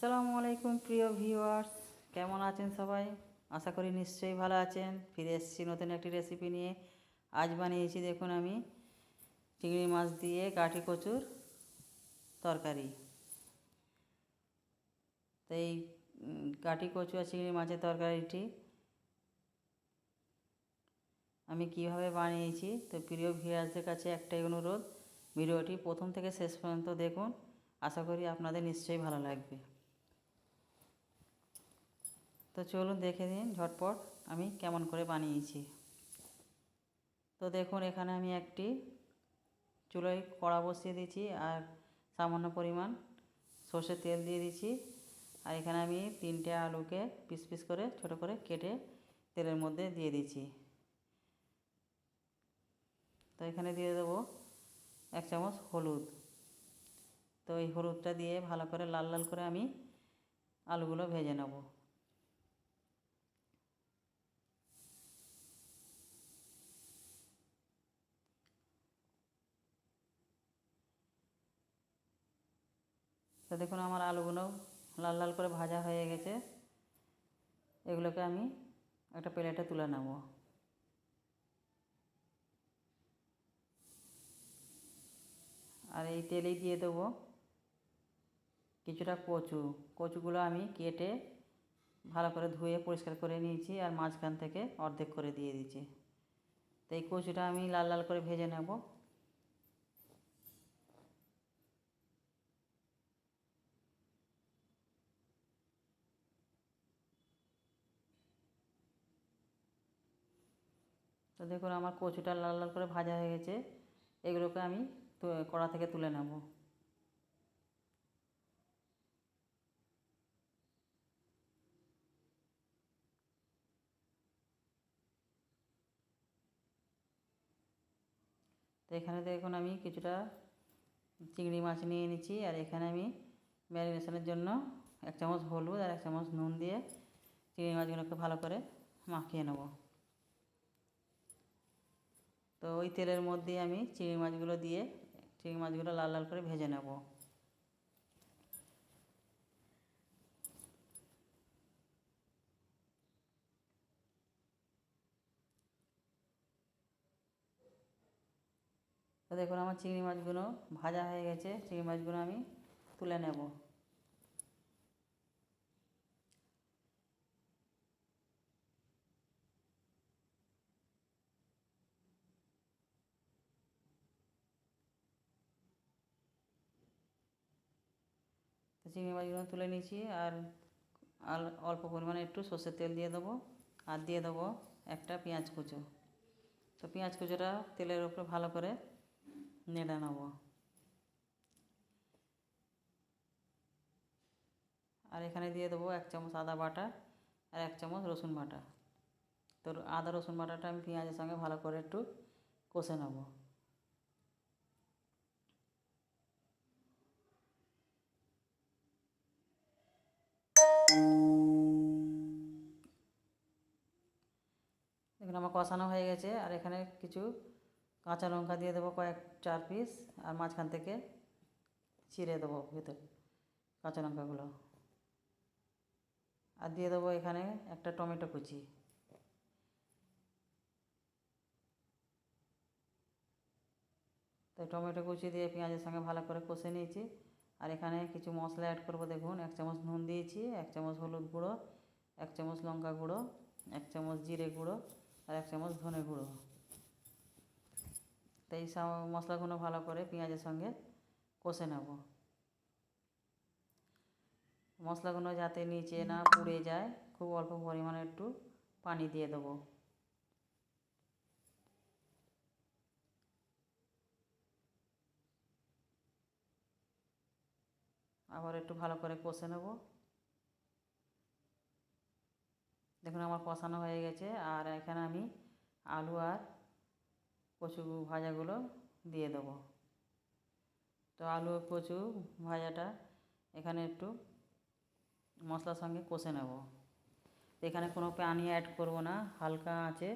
আসসালামু আলাইকুম, প্রিয় ভিউয়ার্স। কেমন আছেন সবাই? আশা করি নিশ্চয়ই ভালো আছেন। ফিরে এসেছি নতুন একটি রেসিপি নিয়ে। আজ বানিয়েছি, দেখুন আমি, চিংড়ি মাছ দিয়ে কাঠি কচুর তরকারি। তো এই কাঠি কচু আর চিংড়ি মাছের তরকারিটি আমি কীভাবে বানিয়েছি, তো প্রিয় ভিউয়ার্সদের কাছে একটাই অনুরোধ, ভিডিওটি প্রথম থেকে শেষ পর্যন্ত দেখুন। আশা করি আপনাদের নিশ্চয়ই ভালো লাগবে। তো চলুন দেখে নিন ঝটপট আমি কেমন করে বানিয়েছি। তো দেখুন এখানে আমি একটি চুলোয় কড়া বসিয়ে দিয়েছি আর সামান্য পরিমাণ সর্ষের তেল দিয়ে দিয়েছি। আর এখানে আমি তিনটে আলুকে পিস পিস করে ছোট করে কেটে তেলের মধ্যে দিয়ে দিয়েছি। তো এখানে দিয়ে দেবো এক চামচ হলুদ। তো এই হলুদটা দিয়ে ভালো করে লাল লাল করে আমি আলুগুলো ভেজে নেব। তো দেখুন আমার আলুগুলো লাল লাল করে ভাজা হয়ে গেছে। এগুলোকে আমি একটা প্লেটে তুলে নেব। আর এই তেলেই দিয়ে দেবো কিছুটা কচু। কচুগুলো আমি কেটে ভালো করে ধুয়ে পরিষ্কার করে নিয়েছি আর মাঝখান থেকে অর্ধেক করে দিয়ে দিয়েছি। তো এই কচুটা আমি লাল লাল করে ভেজে নেব। তো দেখুন আমার কচুটা লাল লাল করে ভাজা হয়ে গেছে। এগুলোকে আমি কড়া থেকে তুলে নেব। তো এখানে দেখুন আমি কিছুটা চিংড়ি মাছ নিয়ে নিচ্ছি, আর এখানে আমি ম্যারিনেশনের জন্য এক চামচ হলুদ আর এক চামচ নুন দিয়ে চিংড়ি মাছগুলোকে ভালো করে মাখিয়ে নেব। তো ওই তেলের মধ্যে আমি চিংড়ি মাছগুলো দিয়ে চিংড়ি মাছগুলো লাল লাল করে ভেজে নেব। তো দেখুন আমার চিংড়ি মাছগুলো ভাজা হয়ে গেছে, চিংড়ি মাছগুলো আমি তুলে নেব। চিংড়ি মাছগুলো তুলে নিয়েছি আর অল্প পরিমাণে একটু সর্ষের তেল দিয়ে দেবো আর দিয়ে দেবো একটা পেঁয়াজ কুচো। তো পেঁয়াজ কুচোটা তেলের উপরে ভালো করে নেড়ে নেব। আর এখানে দিয়ে দেবো এক চামচ আদা বাটা আর এক চামচ রসুন বাটা। তো আদা রসুন বাটাটা আমি পেঁয়াজের সঙ্গে ভালো করে একটু কষে নেব। কষানো হয়ে গেছে আর এখানে কিছু কাঁচা লঙ্কা দিয়ে দেবো কয়েক চার পিস আর মাঝখান থেকে চিড়ে দেবো ভেতর কাঁচা লঙ্কাগুলো। আর দিয়ে দেবো এখানে একটা টমেটো কুচি। তো টমেটো কুচি দিয়ে পেঁয়াজের সঙ্গে ভালো করে কষে নিয়েছি। আর এখানে কিছু মশলা অ্যাড করব দেখুন, এক চামচ নুন দিয়েছি, এক চামচ হলুদ গুঁড়ো, এক চামচ লঙ্কা গুঁড়ো, এক চামচ জিরে গুঁড়ো আর এক চামচ ধনে গুঁড়ো। তো এই সব মশলাগুলো ভালো করে পেঁয়াজের সঙ্গে কষে নেব। মশলাগুলো যাতে নিচে না পুড়ে যায়, খুব অল্প পরিমাণে একটু পানি দিয়ে দেবো। আবার একটু ভালো করে কষে নেব। দেখুন আমার কষানো হয়ে গেছে, আর আলু আর কচু ভাজাগুলো দিয়ে দেবো। তো আলু কচু ভাজাটা এখানে একটু মশলার সঙ্গে কষে নেব। এখানে কোনো পানি অ্যাড করব না, হালকা আছে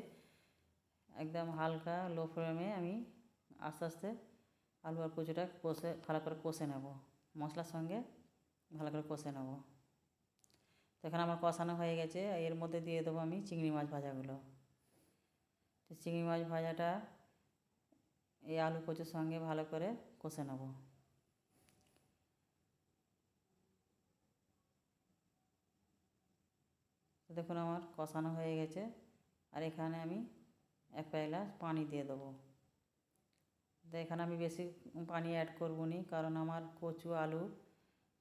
একদম হালকা লো ফ্লেমে আমি আস্তে আস্তে আলু আর কচুটা কষে, ভালো করে কষে নেব। মশলার সঙ্গে ভালো করে কষে নেব। তো এখানে আমার কষানো হয়ে গেছে, এর মধ্যে দিয়ে দেবো আমি চিংড়ি মাছ ভাজাগুলো। তো চিংড়ি মাছ ভাজাটা, এই আলু কচুর সঙ্গে ভালো করে কষে নেব। দেখুন আমার কষানো হয়ে গেছে, আর এখানে আমি এক পায়লা পানি দিয়ে দেবো। তো এখানে আমি বেশি পানি অ্যাড করব নি কারণ আমার কচু, আলু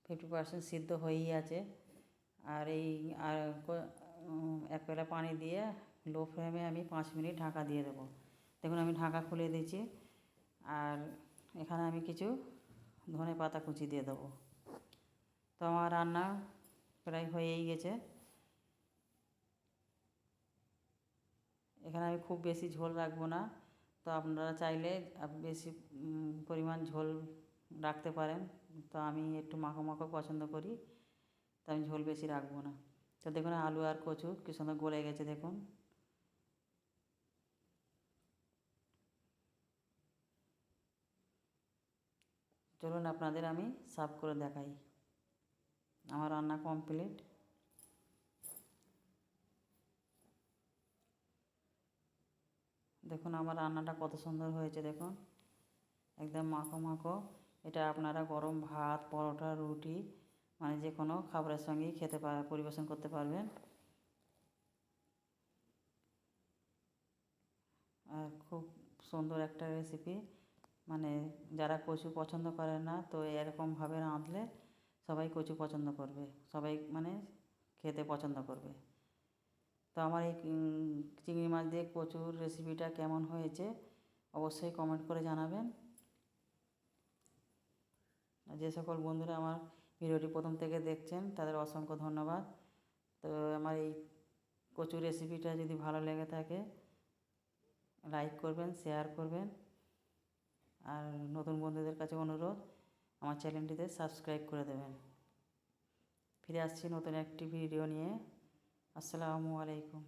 ফিফটি পার্সেন্ট সিদ্ধ হয়েই আছে। আর এই, আর এক পেলা পানি দিয়ে লো ফ্লেমে আমি পাঁচ মিনিট ঢাকা দিয়ে দেবো। দেখুন, আমি ঢাকা খুলে দিয়েছি। আর এখানে আমি কিছু ধনে পাতা কুচি দিয়ে দেবো। তো আমার রান্না প্রায় হয়েই গেছে। এখানে আমি খুব বেশি ঝোল রাখব না। তো আপনারা চাইলে বেশি পরিমাণ ঝোল রাখতে পারেন। তো আমি একটু মাখো মাখো পছন্দ করি। তো আমি ঝোল বেশি রাখব না। তো দেখুন, আলু আর কচু কি সুন্দর গলে গেছে, দেখুন। চলুন আপনাদের আমি সার্ভ করে দেখাই। আমার রান্না কমপ্লিট। দেখুন, আমার রান্নাটা কত সুন্দর হয়েছে, দেখুন। একদম মাখো মাখো। এটা আপনারা গরম ভাত, পরোটা, রুটি মানে যে কোনো খাবারের সঙ্গেই খেতে পার পরিবেশন করতে পারবেন। আর খুব সুন্দর একটা রেসিপি মানে যারা কচু পছন্দ করে না, তো এরকমভাবে রাঁধলে সবাই কচু পছন্দ করবে, সবাই মানে খেতে পছন্দ করবে। তো আমার এই চিংড়ি মাছ দিয়ে কচুর রেসিপিটা কেমন হয়েছে অবশ্যই কমেন্ট করে জানাবেন। যে সকল বন্ধুরা আমার ভিডিওটি প্রথম থেকে দেখছেন, তাদের অসংখ্য ধন্যবাদ। তো আমার এই কচুর রেসিপিটা যদি ভালো লেগে থাকে লাইক করবেন শেয়ার করবেন। আর নতুন বন্ধুদের কাছে অনুরোধ, আমার চ্যানেলটিতে সাবস্ক্রাইব করে দেবেন। ফিরে আসছি নতুন একটি ভিডিও নিয়ে। আসসালামু আলাইকুম।